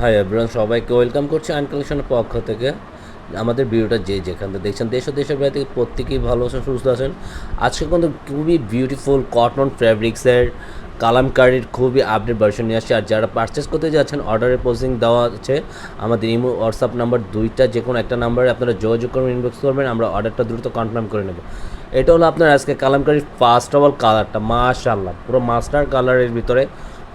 Hi everyone সবাইকে welcome করছি আইন কালেকশনের পক্ষ থেকে। আমাদের ভিডিওটা যে যেখান থেকে দেখছেন, দেশ ও দেশের বাইরে থেকে প্রত্যেকেই ভালো আছেন, সুস্থ আছেন। আজকে কিন্তু খুবই বিউটিফুল কটন ফ্যাব্রিক্সের কালামকারির খুবই আপডেট ভার্সন নিয়ে আসছে। আর যারা পারচেস করতে যাচ্ছেন অর্ডারের পোস্টিং দেওয়া আছে, আমাদের ইমো হোয়াটসঅ্যাপ নাম্বার দুইটা যে কোনো একটা নাম্বারে আপনারা যোগাযোগ করবেন ইনবক্স করবেন, আমরা অর্ডারটা দ্রুত কনফার্ম করে নেব। এটা হলো আপনার আজকে কালামকারির ফার্স্ট অফ অল কালারটা মাশাল্লাহ পুরো মাস্টার কালারের ভিতরে।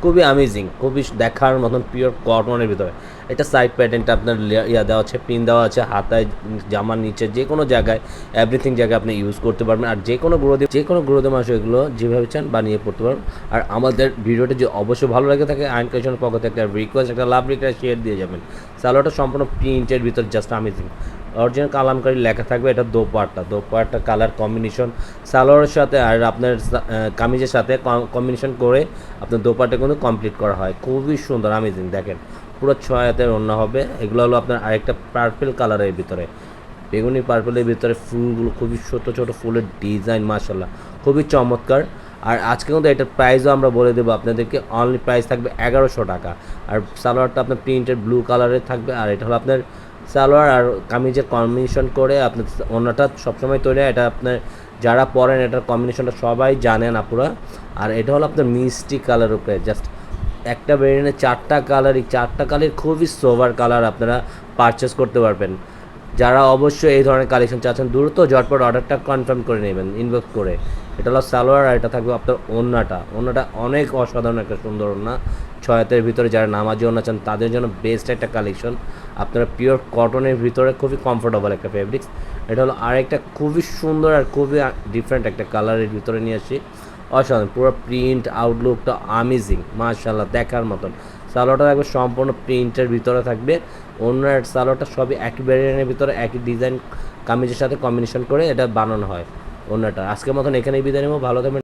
খুবই অ্যামেজিং খুবই দেখার মতন পিওর কটনের ভিতরে। এটা সাইড প্যাটার্নটা আপনার ইয়া দেওয়া আছে পিন দেওয়া আছে, হাতায়, জামার নিচে, যে কোনো জায়গায় এভরিথিং জায়গায় আপনি ইউজ করতে পারবেন। আর যে কোনো গ্রোদে যে কোনো গ্রোদে মাস এগুলো যেভাবে চান বানিয়ে পড়তে পারবেন। আর আমাদের ভিডিওটা যে অবশ্যই ভালো লাগে থাকে আইন কমিশনের পক্ষ থেকে একটা রিকোয়েস্ট একটা লাভ রিকোয়েস্ট শেয়ার দিয়ে যাবেন। সালোয়ারটা সম্পূর্ণ প্রিন্টের ভিতর জাস্ট অ্যামেজিং অরিজিনাল কালামকারি লেখা থাকবে, এটা দোপাট্টা। দোপাট্টা কালার কম্বিনেশন সালোয়ারের সাথে আর আপনার কামিজের সাথে কম্বিনেশন করে আপনার দোপাট্টা কিন্তু কমপ্লিট করা হয়। খুবই সুন্দর আমেজিং দেখেন। পুরো ছয় অন্য হবে। এগুলো হলো আপনার আরেকটা পার্পেল কালারের ভিতরে। বেগুনি পার্পেলের ভিতরে ফুলগুলো খুবই ছোট ছোট ফুলের ডিজাইন মাশাল্লাহ খুবই চমৎকার। আর আজকে কিন্তু এটার প্রাইসও আমরা বলে দেবো আপনাদেরকে। অনলি প্রাইস থাকবে এগারোশো টাকা। আর সালোয়ারটা আপনার প্রিন্টেড ব্লু কালারের থাকবে। আর এটা হলো আপনার সালোয়ার আর কামিজের কম্বিনেশন করে আপনার অন্যটা সবসময় তৈরি হয়। এটা আপনার যারা পরেন, এটার কম্বিনেশনটা সবাই জানেন আপুরা। আর এটা হলো আপনার মিষ্টি কালার উপরে। জাস্ট একটা বেরিয়ে চারটা কালারই চারটা কালার খুবই সোভার কালার আপনারা পারচেস করতে পারবেন। যারা অবশ্যই এই ধরনের কালেকশন চাচ্ছেন, দ্রুত ঝটপট অর্ডারটা কনফার্ম করে নেবেন ইনবক্স করে। এটা হলো সালোয়ার আর এটা থাকবে আপনার ওন্নাটা ওন্নাটা অনেক অসাধারণ একটা সুন্দর ওন্না ছয়াতের ভিতরে যারা নামাজি ওন্না চান, তাদের জন্য বেস্ট একটা কালেকশন আপনারা পিওর কটনের ভিতরে খুবই কমফোর্টেবল একটা ফেব্রিক্স এটা হলো আরেকটা খুবই সুন্দর আর খুবই ডিফারেন্ট একটা কালারের ভিতরে নিয়ে আসি। অসাধারণ, পুরো প্রিন্ট আউটলুকটা আমেজিং মার্শাল্লাহ দেখার মতন। সালোয়ারটা থাকবে সম্পূর্ণ প্রিন্টের ভিতরে থাকবে। অন্য সালোয়ারটা সবই একই ব্যারিয়ানের ভিতরে, একই ডিজাইন কামিজের সাথে কম্বিনেশন করে এটা বানানো হয় অন্যটা। আজকের মতন এখানেই বিদায় নেব, ভালো থাকবেন।